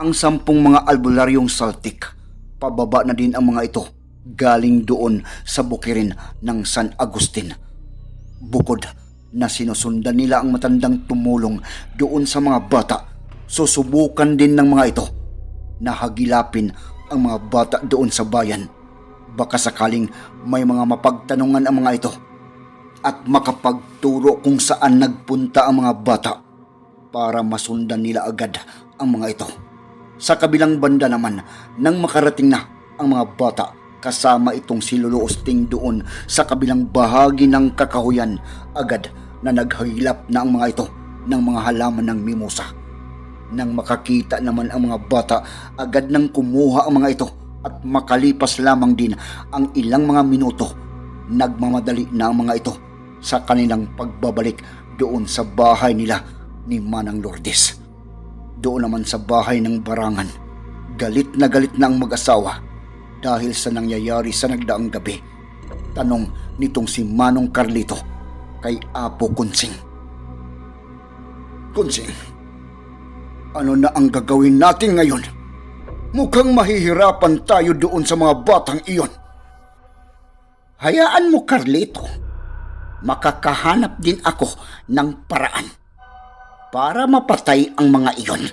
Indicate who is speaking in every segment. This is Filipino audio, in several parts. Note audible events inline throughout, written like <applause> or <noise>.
Speaker 1: Ang sampung mga albularyong saltik, pababa na din ang mga ito galing doon sa bukirin ng San Agustin. Bukod na sinusundan nila ang matandang tumulong doon sa mga bata, susubukan din ng mga ito na hagilapin ang mga bata doon sa bayan. Baka sakaling may mga mapagtanungan ang mga ito at makapagturo kung saan nagpunta ang mga bata para masundan nila agad ang mga ito. Sa kabilang banda naman, nang makarating na ang mga bata kasama itong si Lolo Osting doon sa kabilang bahagi ng kakahuyan, agad na naghagilap na ang mga ito ng mga halaman ng mimosa. Nang makakita naman ang mga bata, agad nang kumuha ang mga ito at makalipas lamang din ang ilang mga minuto, nagmamadali na ang mga ito sa kanilang pagbabalik doon sa bahay nila ni Manang Lourdes. Doon naman sa bahay ng barangan, galit na galit na ang mag-asawa dahil sa nangyayari sa nagdaang gabi. Tanong nitong si Manong Carlito kay Apo Kunsing. Kunsing, ano na ang gagawin natin ngayon? Mukhang mahihirapan tayo doon sa mga batang iyon. Hayaan mo, Carlito. Makakahanap din ako ng paraan para mapatay ang mga iyon.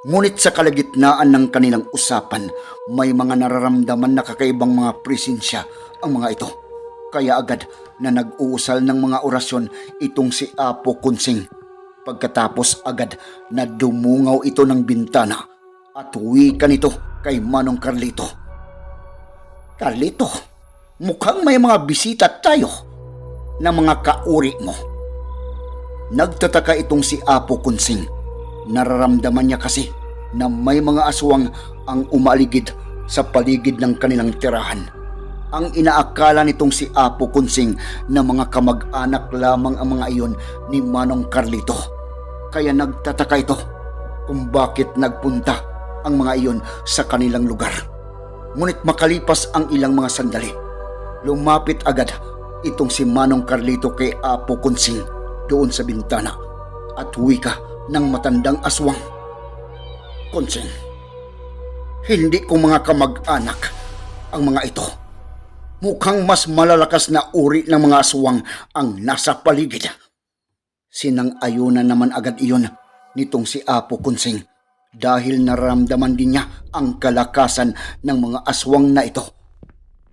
Speaker 1: Ngunit sa kalagitnaan ng kanilang usapan, may mga nararamdaman na kakaibang mga presensya ang mga ito. Kaya agad na nag-uusal ng mga orasyon itong si Apo Kunsing. Pagkatapos agad na dumungaw ito ng bintana at wika nito kay Manong Carlito. Carlito, mukhang may mga bisita tayo na mga kauri mo. Nagtataka itong si Apo Kunsing. Nararamdaman niya kasi na may mga aswang ang umaligid sa paligid ng kanilang tirahan. Ang inaakala nitong si Apo Kunsing na mga kamag-anak lamang ang mga iyon ni Manong Carlito. Kaya nagtataka ito kung bakit nagpunta ang mga iyon sa kanilang lugar. Ngunit makalipas ang ilang mga sandali, lumapit agad itong si Manong Carlito kay Apo Kunsing doon sa bintana at wika ng matandang aswang. Kunsing, hindi ko mga kamag-anak ang mga ito. Mukhang mas malalakas na uri ng mga aswang ang nasa paligid. Sinang-ayunan naman agad iyon nitong si Apo Kunsing dahil naramdaman din niya ang kalakasan ng mga aswang na ito.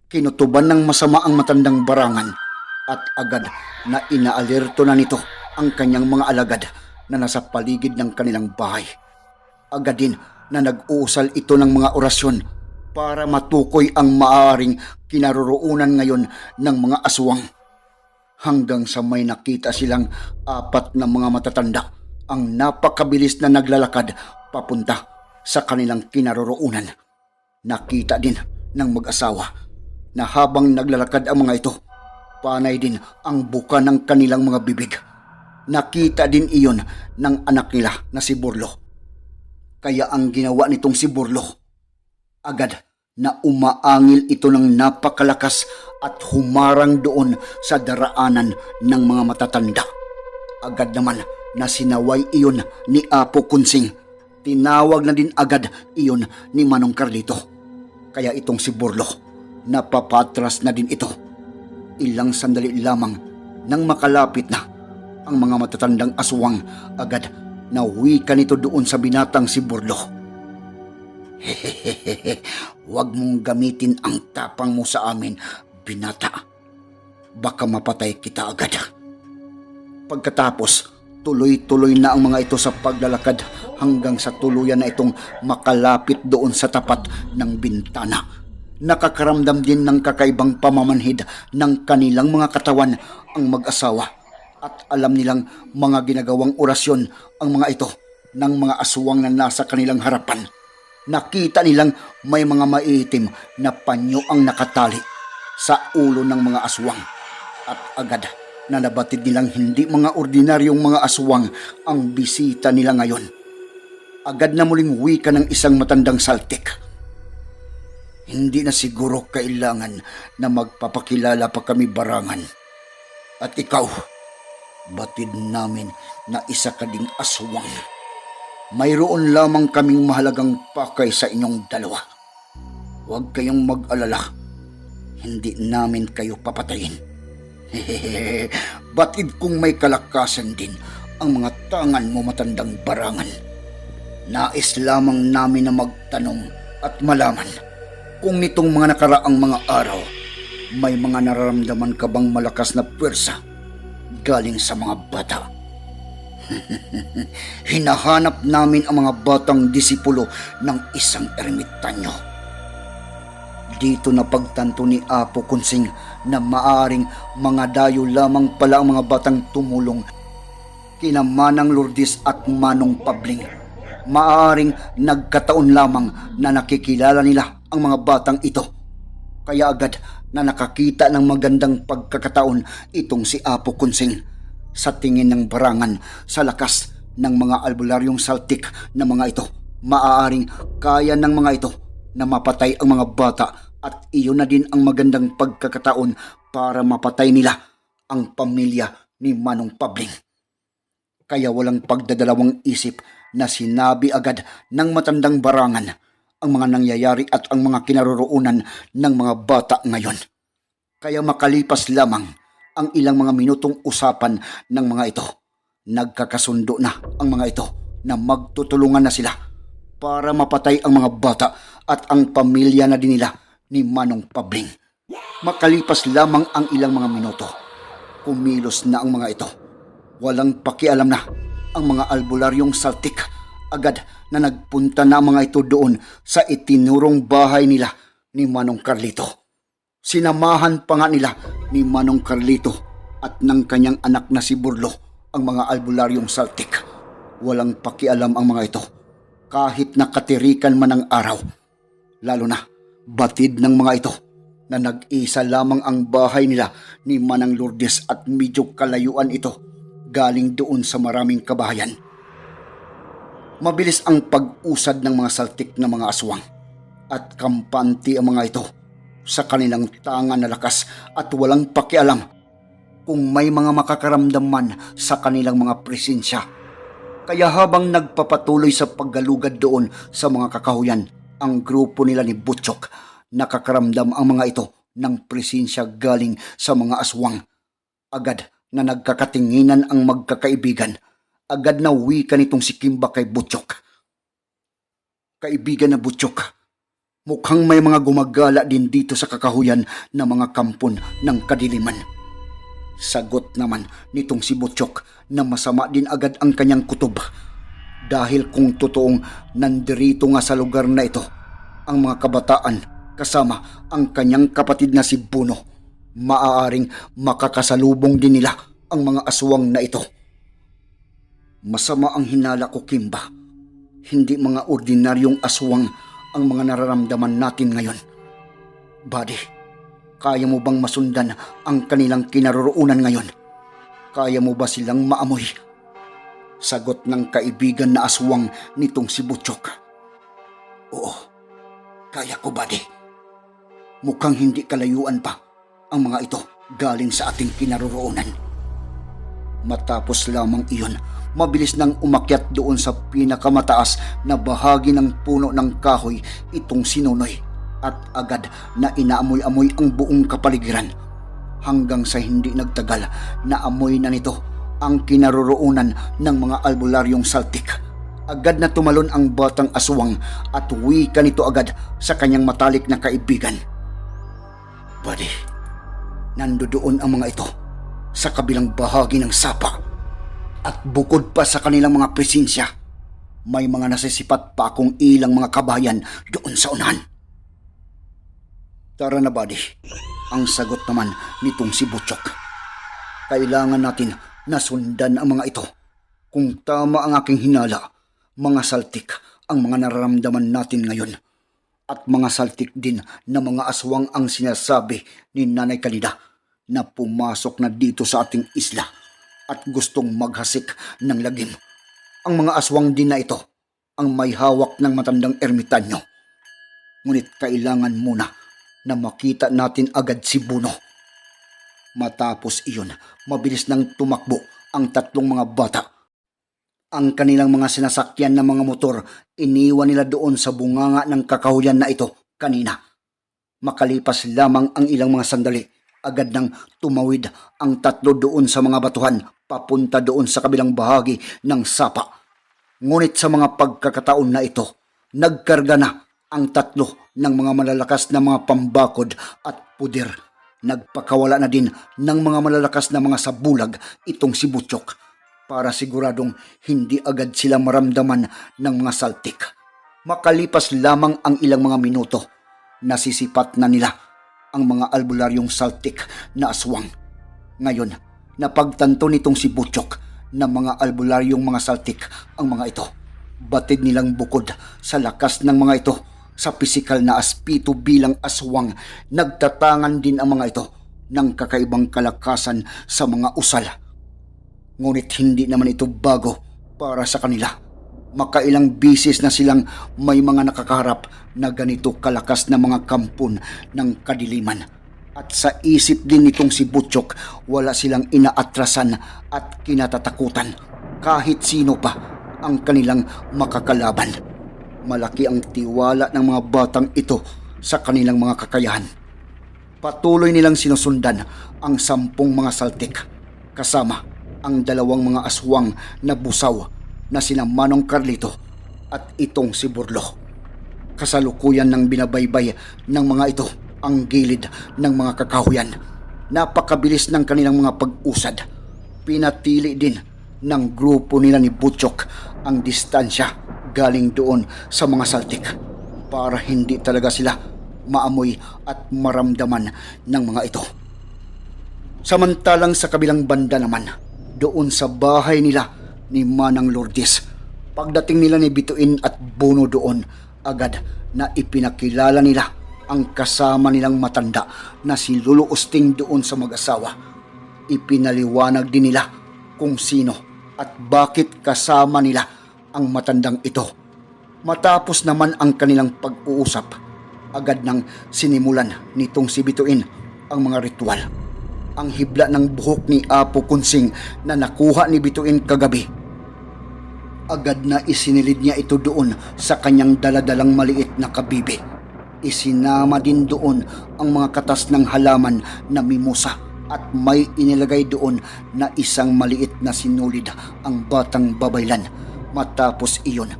Speaker 1: Kinutuban ng masama ang matandang barangan at agad na inaalerto na nito ang kanyang mga alagad na nasa paligid ng kanilang bahay. Agad din na nag-uusal ito ng mga orasyon para matukoy ang maaring kinaroroonan ngayon ng mga aswang. Hanggang sa may nakita silang apat na mga matatanda ang napakabilis na naglalakad papunta sa kanilang kinaroroonan. Nakita din ng mag-asawa na habang naglalakad ang mga ito, panay din ang buka ng kanilang mga bibig. Nakita din iyon ng anak nila na si Burlo. Kaya ang ginawa nitong si Burlo, agad na umaangil ito ng napakalakas at humarang doon sa daraanan ng mga matatanda. Agad naman na sinaway iyon ni Apo Kunsing. Tinawag na din agad iyon ni Manong Carlito. Kaya itong si Burlo, napapatras na din ito. Ilang sandali lamang nang makalapit na ang mga matatandang aswang agad na wika nito doon sa binatang si Burlo. <laughs> Huwag mong gamitin ang tapang mo sa amin, binata. Baka mapatay kita agad. Pagkatapos, tuloy-tuloy na ang mga ito sa paglalakad hanggang sa tuluyan na itong makalapit doon sa tapat ng bintana. Nakakaramdam din ng kakaibang pamamanhid ng kanilang mga katawan ang mag-asawa at alam nilang mga ginagawang orasyon ang mga ito ng mga aswang na nasa kanilang harapan. Nakita nilang may mga maitim na panyo ang nakatali sa ulo ng mga aswang at agad na nabatid nilang hindi mga ordinaryong mga aswang ang bisita nila ngayon. Agad na muling wika ng isang matandang saltik. Hindi na siguro kailangan na magpapakilala pa kami barangan. At ikaw, batid namin na isa ka ding aswang. Mayroon lamang kaming mahalagang pakay sa inyong dalawa. Huwag kayong mag-alala. Hindi namin kayo papatayin. Hehehe, <laughs> batid kung may kalakasan din ang mga tangan mo matandang barangan. Nais lamang namin na magtanong at malaman kung nitong mga nakaraang mga araw may mga nararamdaman ka bang malakas na pwersa galing sa mga bata. <laughs> Hinahanap namin ang mga batang disipulo ng isang ermitanyo. Dito na pagtanto ni Apo Kunsing na maaring mga dayo lamang pala ang mga batang tumulong kina Manang Lourdes at Manong Pabling. Maaring nagkataon lamang na nakikilala nila ang mga batang ito. Kaya agad na nakakita ng magandang pagkakataon itong si Apo Kunsing sa tingin ng barangan sa lakas ng mga albularyong saltik na mga ito. Maaaring kaya ng mga ito na mapatay ang mga bata at iyon na din ang magandang pagkakataon para mapatay nila ang pamilya ni Manong Pabling. Kaya walang pagdadalawang isip na sinabi agad ng matandang barangan ang mga nangyayari at ang mga kinaroroonan ng mga bata ngayon. Kaya makalipas lamang ang ilang mga minutong usapan ng mga ito. Nagkakasundo na ang mga ito na magtutulungan na sila para mapatay ang mga bata at ang pamilya na din nila ni Manong Pabling. Makalipas lamang ang ilang mga minuto, kumilos na ang mga ito. Walang pakialam na ang mga albularyong saltik agad na nagpunta na mga ito doon sa itinurong bahay nila ni Manong Carlito. Sinamahan pa nga nila ni Manong Carlito at ng kanyang anak na si Burlo ang mga albularyong saltik. Walang pakialam ang mga ito kahit nakatirikan man ang araw. Lalo na batid ng mga ito na nag-isa lamang ang bahay nila ni Manang Lourdes at medyo kalayuan ito galing doon sa maraming kabahayan. Mabilis ang pag-usad ng mga saltik na mga aswang at kampante ang mga ito sa kanilang tangan na lakas at walang pakialam kung may mga makakaramdam man sa kanilang mga presensya. Kaya habang nagpapatuloy sa paggalugad doon sa mga kakahuyan, ang grupo nila ni Butchok, nakakaramdam ang mga ito ng presensya galing sa mga aswang. Agad na nagkakatinginan ang magkakaibigan, agad na wika nitong si Kimba kay Butchok. Kaibigan na Butchok, mukhang may mga gumagala din dito sa kakahuyan na mga kampon ng kadiliman. Sagot naman nitong si Butchok na masama din agad ang kanyang kutob. Dahil kung totoong nandirito nga sa lugar na ito, ang mga kabataan kasama ang kanyang kapatid na si Buno, maaaring makakasalubong din nila ang mga aswang na ito. Masama ang hinala ko, Kimba. Hindi mga ordinaryong aswang ang mga nararamdaman natin ngayon. Buddy, kaya mo bang masundan ang kanilang kinaroroonan ngayon? Kaya mo ba silang maamoy? Sagot ng kaibigan na aswang nitong si Butchok. Oo, kaya ko buddy. Mukhang hindi kalayuan pa ang mga ito galing sa ating kinaroroonan. Matapos lamang iyon, mabilis nang umakyat doon sa pinakamataas na bahagi ng puno ng kahoy itong sinunoy at agad na inaamoy-amoy ang buong kapaligiran. Hanggang sa hindi nagtagal na amoy na nito ang kinaroroonan ng mga albularyong saltik. Agad na tumalon ang batang aswang at wika nito agad sa kanyang matalik na kaibigan. Buddy, nandoon ang mga ito sa kabilang bahagi ng sapa. At bukod pa sa kanilang mga presensya, may mga nasisipat pa akong ilang mga kabayan doon sa unahan. Tara na, buddy. Ang sagot naman nitong si Butchok. Kailangan natin nasundan ang mga ito. Kung tama ang aking hinala, mga saltik ang mga nararamdaman natin ngayon. At mga saltik din na mga aswang ang sinasabi ni Nanay Kalida na pumasok na dito sa ating isla at gustong maghasik ng lagim. Ang mga aswang din na ito ang may hawak ng matandang ermitanyo. Ngunit kailangan muna na makita natin agad si Buno. Matapos iyon, mabilis nang tumakbo ang tatlong mga bata. Ang kanilang mga sinasakyan na mga motor, iniwan nila doon sa bunganga ng kakahuyan na ito kanina. Makalipas lamang ang ilang mga sandali, agad nang tumawid ang tatlo doon sa mga batuhan papunta doon sa kabilang bahagi ng sapa. Ngunit sa mga pagkakataon na ito, nagkarga na ang tatlo ng mga malalakas na mga pambakod at puder. Nagpakawala na din ng mga malalakas na mga sabulag itong si Butchok para siguradong hindi agad sila maramdaman ng mga saltik. Makalipas lamang ang ilang mga minuto, nasisipat na nila ang mga albularyong saltik na aswang. Ngayon, napagtanto nitong si Butchok na mga albularyong mga saltik ang mga ito. Batid nilang bukod sa lakas ng mga ito sa pisikal na aspito bilang aswang, nagtatangan din ang mga ito ng kakaibang kalakasan sa mga usal. Ngunit hindi naman ito bago para sa kanila. Makailang bisis na silang may mga nakakaharap na ganito kalakas na mga kampon ng kadiliman. At sa isip din nitong si Butchok, wala silang inaatrasan at kinatatakutan kahit sino pa ang kanilang makakalaban. Malaki ang tiwala ng mga batang ito sa kanilang mga kakayahan. Patuloy nilang sinusundan ang sampung mga saltik kasama ang dalawang mga aswang na busaw na sina Manong Carlito at itong si Burlo. Kasalukuyan ng binabaybay ng mga ito ang gilid ng mga kakahuyan. Napakabilis ng kanilang mga pag-usad. Pinatili din ng grupo nila ni Butchok ang distansya galing doon sa mga saltik para hindi talaga sila maamoy at maramdaman ng mga ito. Samantalang sa kabilang banda naman, doon sa bahay nila ni Manang Lourdes, pagdating nila ni Bituin at Bono doon, agad na ipinakilala nila ang kasama nilang matanda na si Lulu Usting doon sa mag-asawa. Ipinaliwanag din nila kung sino at bakit kasama nila ang matandang ito. Matapos naman ang kanilang pag-uusap, agad nang sinimulan nitong si Bituin ang mga ritual. Ang hibla ng buhok ni Apo Kunsing na nakuha ni Bituin kagabi. Agad na isinilid niya ito doon sa kanyang daladalang maliit na kabibi. Isinama din doon ang mga katas ng halaman na mimosa at may inilagay doon na isang maliit na sinulid ang batang babaylan. Matapos iyon,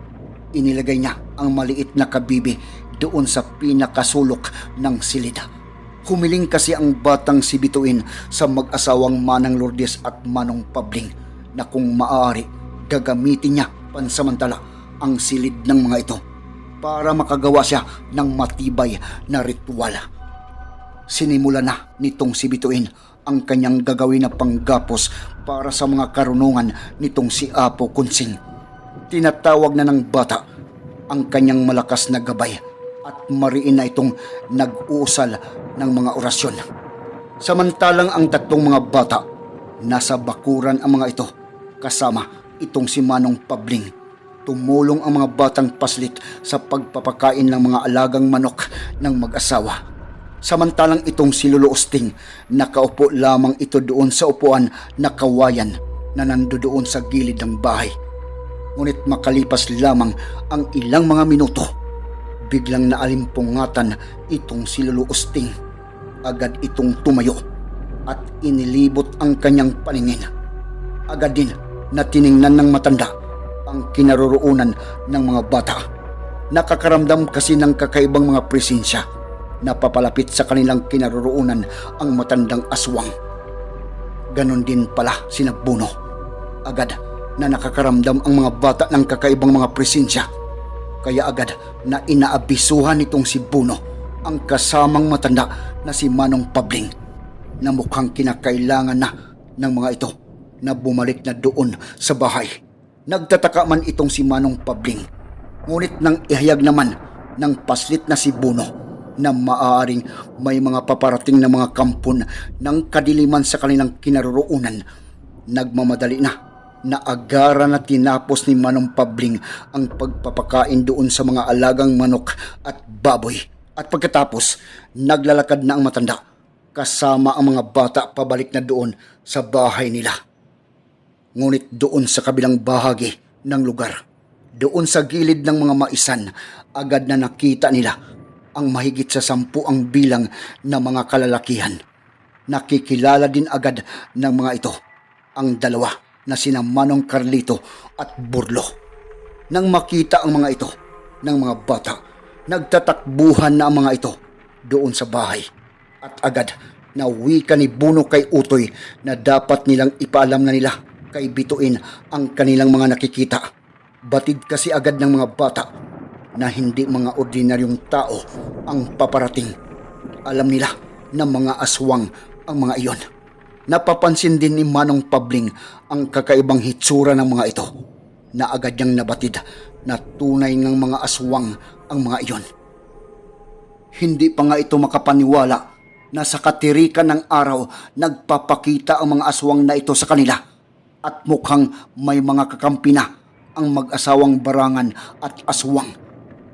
Speaker 1: inilagay niya ang maliit na kabibi doon sa pinakasulok ng silid. Humiling kasi ang batang si Bituin sa mag-asawang Manang Lourdes at Manong Pabling na kung maaari gagamitin niya pansamantala ang silid ng mga ito para makagawa siya ng matibay na ritual. Sinimula na nitong si Bituin ang kanyang gagawin na panggapos para sa mga karunungan nitong si Apo Kunsing. Tinatawag na ng bata ang kanyang malakas na gabay at mariin na itong nag-uusal ng mga orasyon. Samantalang ang tatlong mga bata, nasa bakuran ang mga ito kasama itong si Manong Pabling. Tumulong ang mga batang paslit sa pagpapakain ng mga alagang manok ng mag-asawa. Samantalang itong si Lolo Osting, nakaupo lamang ito doon sa upuan na kawayan na nandoon sa gilid ng bahay. Ngunit makalipas lamang ang ilang mga minuto, biglang naalimpungatan itong si Lolo Osting. Agad itong tumayo at inilibot ang kanyang paningin. Agad din na tiningnan ng matanda ang kinaroroonan ng mga bata. Nakakaramdam kasi ng kakaibang mga presensya na papalapit sa kanilang kinaroroonan ang matandang aswang. Ganon din pala si Nagbuno. Agad na nakakaramdam ang mga bata ng kakaibang mga presensya. Kaya agad na inaabisuhan nitong si Buno ang kasamang matanda na si Manong Pabling na mukhang kinakailangan na ng mga ito na bumalik na doon sa bahay. Nagtataka man itong si Manong Pabling. Ngunit nang ihayag naman ng paslit na si Buno na maaaring may mga paparating na mga kampon ng kadiliman sa kanilang kinaroroonan, nagmamadali na na agara na tinapos ni Manong Pabling ang pagpapakain doon sa mga alagang manok at baboy. At pagkatapos, naglalakad na ang matanda kasama ang mga bata pabalik na doon sa bahay nila. Ngunit doon sa kabilang bahagi ng lugar, doon sa gilid ng mga maisan, agad na nakita nila ang mahigit sa sampu ang bilang ng mga kalalakihan. Nakikilala din agad ng mga ito ang dalawa na sina Manong Carlito at Burlo. Nang makita ang mga ito ng mga bata, nagtatakbuhan na ang mga ito doon sa bahay. At agad na wika ni Buno kay Utoy na dapat nilang ipaalam na nila kay Bituin ang kanilang mga nakikita. Batid kasi agad ng mga bata na hindi mga ordinaryong tao ang paparating. Alam nila na mga aswang ang mga iyon. Napapansin din ni Manong Pabling ang kakaibang hitsura ng mga ito na agad niyang nabatid na tunay ngang mga aswang ang mga iyon. Hindi pa nga ito makapaniwala na sa katirikan ng araw nagpapakita ang mga aswang na ito sa kanila at mukhang may mga kakampi na ang mag-asawang barangan at aswang.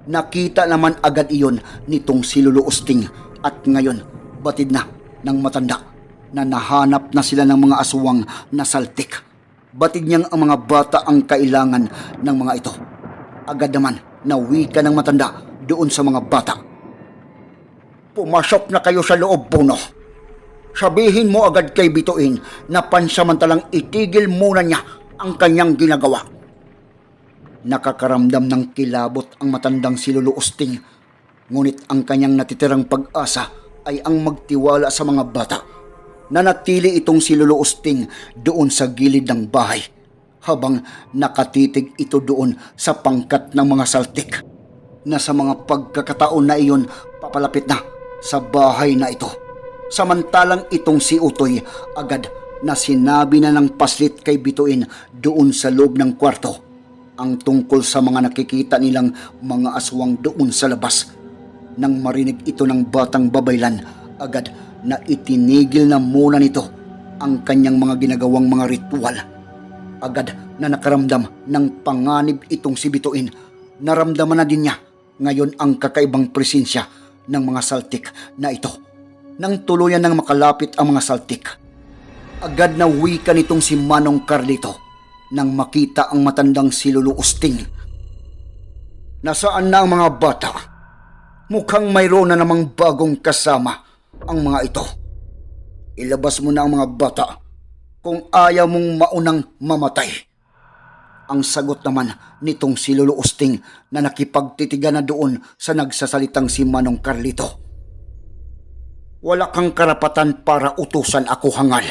Speaker 1: Nakita naman agad iyon nitong si Lolo Usting at ngayon batid na ng matanda na nahanap na sila ng mga aswang na saltik. Batid niyang ang mga bata ang kailangan ng mga ito. Agad naman na wika ng matanda doon sa mga bata. Pumasok na kayo sa loob, Puno. Sabihin mo agad kay Bituin na pansamantalang itigil muna niya ang kanyang ginagawa. Nakakaramdam ng kilabot ang matandang si Usting, ngunit ang kanyang natitirang pag-asa ay ang magtiwala sa mga bata. Nanatili itong si Lolo Usting doon sa gilid ng bahay habang nakatitig ito doon sa pangkat ng mga saltik na sa mga pagkakataon na iyon papalapit na sa bahay na ito. Samantalang itong si Utoy agad na sinabi na ng paslit kay Bituin doon sa loob ng kwarto ang tungkol sa mga nakikita nilang mga aswang doon sa labas. Nang marinig ito ng batang babaylan, agad na itinigil na muna nito ang kanyang mga ginagawang mga ritual. Agad na nakaramdam ng panganib itong si Bituin. Naramdaman na din niya ngayon ang kakaibang presensya ng mga saltik na ito. Nang tuluyan nang makalapit ang mga saltik, agad na wika nitong si Manong Carlito nang makita ang matandang si Lulu Usting. Nasaan na ang mga bata? Mukhang mayroon na namang bagong kasama ang mga ito. Ilabas mo na ang mga bata kung ayaw mong maunang mamatay. Ang sagot naman nitong si Lolo Usting na nakipagtitigan na doon sa nagsasalitang si Manong Carlito. Wala kang karapatan para utusan ako hangal.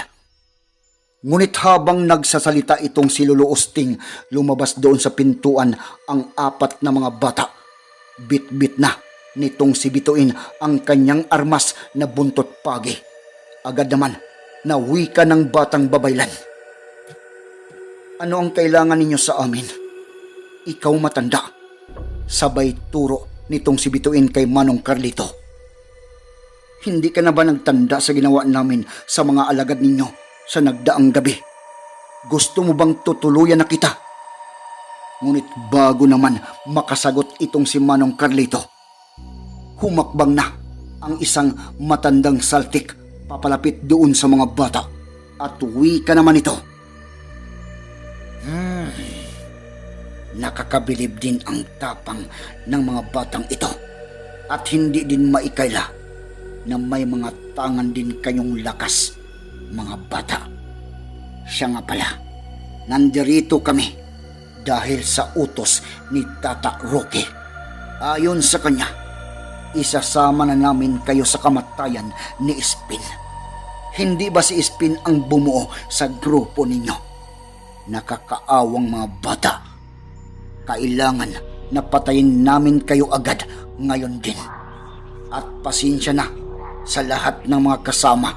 Speaker 1: Ngunit habang nagsasalita itong si Lolo Usting, lumabas doon sa pintuan ang apat na mga bata. Bit-bit na nitong si Bituin ang kanyang armas na buntot pagi. Agad naman na wika ng batang babaylan. Ano ang kailangan ninyo sa amin? Ikaw matanda. Sabay turo nitong si Bituin kay Manong Carlito. Hindi ka na ba nagtanda sa ginawa namin sa mga alagad ninyo sa nagdaang gabi? Gusto mo bang tutuluyan na kita? Ngunit bago naman makasagot itong si Manong Carlito, humakbang na ang isang matandang saltik papalapit doon sa mga bata at uwi ka naman ito. Hmm. Nakakabilib din ang tapang ng mga batang ito at hindi din maikaila na may mga tangan din kayong lakas, mga bata. Siya nga pala, nandirito kami dahil sa utos ni Tata Roque. Ayon sa kanya, isasama na namin kayo sa kamatayan ni Spin. Hindi ba si Spin ang bumuo sa grupo ninyo? Nakakaawang mga bata. Kailangan na patayin namin kayo agad ngayon din. At pasensya na sa lahat ng mga kasama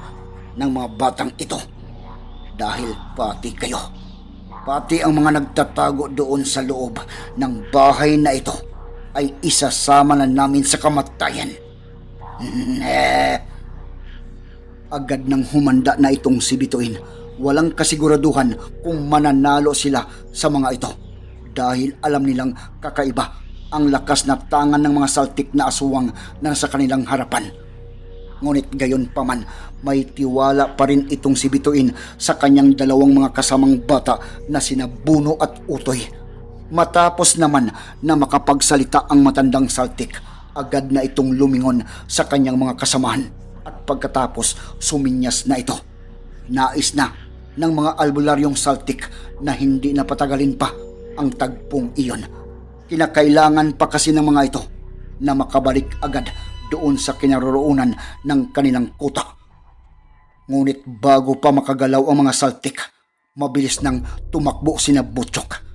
Speaker 1: ng mga batang ito. Dahil pati kayo, pati ang mga nagtatago doon sa loob ng bahay na ito ay isasama na namin sa kamatayan. Eh, agad nang humanda na itong si Bituin. Walang kasiguraduhan kung mananalo sila sa mga ito dahil alam nilang kakaiba ang lakas na tangan ng mga saltik na aswang na nasa kanilang harapan. Ngunit gayon pa man, may tiwala pa rin itong si Bituin sa kanyang dalawang mga kasamang bata na sina Buno at Utoy. Matapos naman na makapagsalita ang matandang saltik, agad na itong lumingon sa kanyang mga kasamahan at pagkatapos suminyas na ito. Nais na ng mga albularyong saltik na hindi napatagalin pa ang tagpong iyon. Kinakailangan pa kasi ng mga ito na makabalik agad doon sa kinaroroonan ng kanilang kuta. Ngunit bago pa makagalaw ang mga saltik, mabilis nang tumakbo sina Butchok.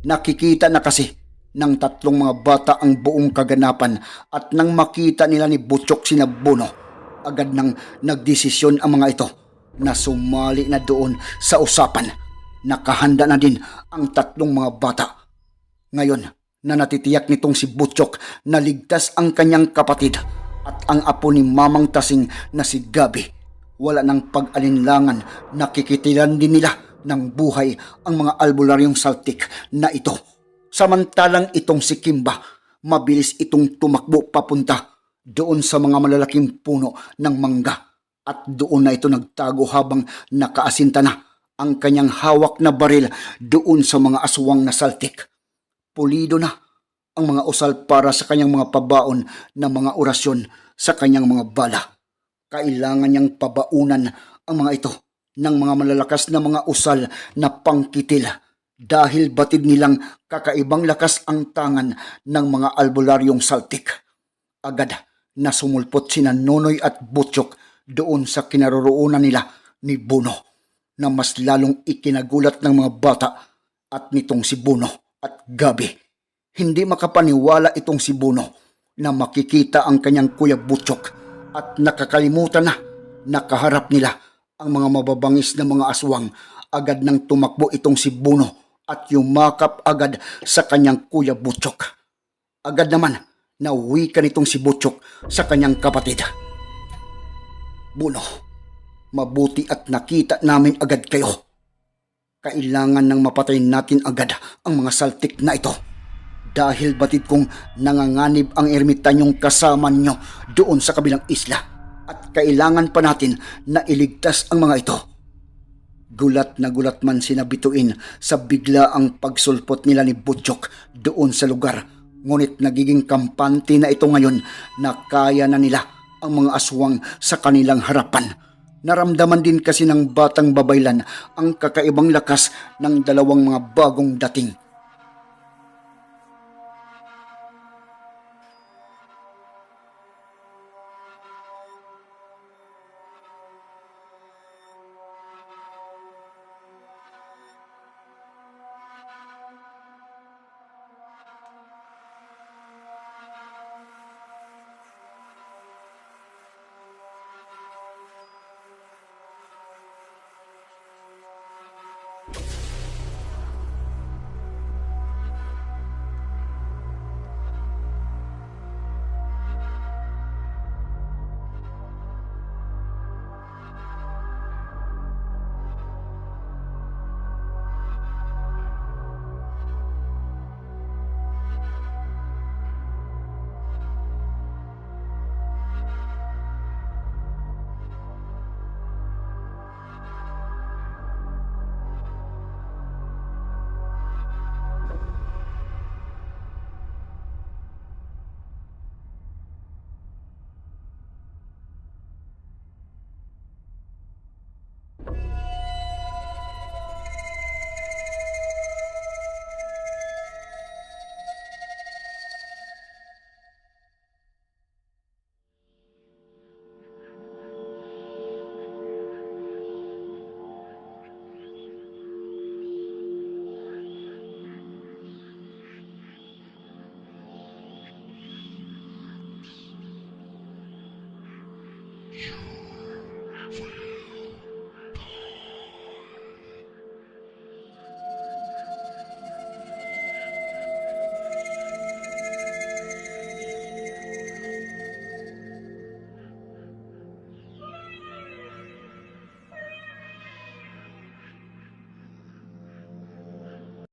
Speaker 1: Nakikita na kasi ng tatlong mga bata ang buong kaganapan at nang makita nila ni Butchok sina Bono, agad nang nagdesisyon ang mga ito na sumali na doon sa usapan. Nakahanda na din ang tatlong mga bata. Ngayon na natitiyak nitong si Butchok na ligtas ang kanyang kapatid at ang apo ni Mamang Tasing na si Gabi. Wala nang pag-alinlangan, nakikitilan din nila ng buhay ang mga albularyong saltik na ito. Samantalang itong si Kimba, mabilis itong tumakbo papunta doon sa mga malalaking puno ng mangga at doon na ito nagtago habang nakaasinta na ang kanyang hawak na baril doon sa mga aswang na saltik. Pulido na ang mga usal para sa kanyang mga pabaon na mga orasyon sa kanyang mga bala. Kailangan niyang pabaunan ang mga ito ng mga malalakas na mga usal na pangkitil dahil batid nilang kakaibang lakas ang tangan ng mga albularyong saltik. Agad na sumulpot sina Nonoy at Butchok doon sa kinaroroonan nila ni Buno na mas lalong ikinagulat ng mga bata at nitong si Buno at Gabi. Hindi makapaniwala itong si Buno na makikita ang kanyang kuya Butchok at nakakalimutan na nakaharap nila ang mga mababangis na mga aswang. Agad nang tumakbo itong si Buno at yumakap agad sa kanyang kuya Butchok. Agad naman na ka nitong si Butchok sa kanyang kapatid. Buno, mabuti at nakita namin agad kayo. Kailangan nang mapatay natin agad ang mga saltik na ito. Dahil batid kong nanganganib ang ermitanyong kasama nyo doon sa kabilang isla. Kailangan pa natin na iligtas ang mga ito. Gulat na gulat man sinabituin sa bigla ang pagsulpot nila ni Butchok doon sa lugar. Ngunit nagiging kampante na ito ngayon na kaya na nila ang mga aswang sa kanilang harapan. Naramdaman din kasi ng batang babaylan ang kakaibang lakas ng dalawang mga bagong dating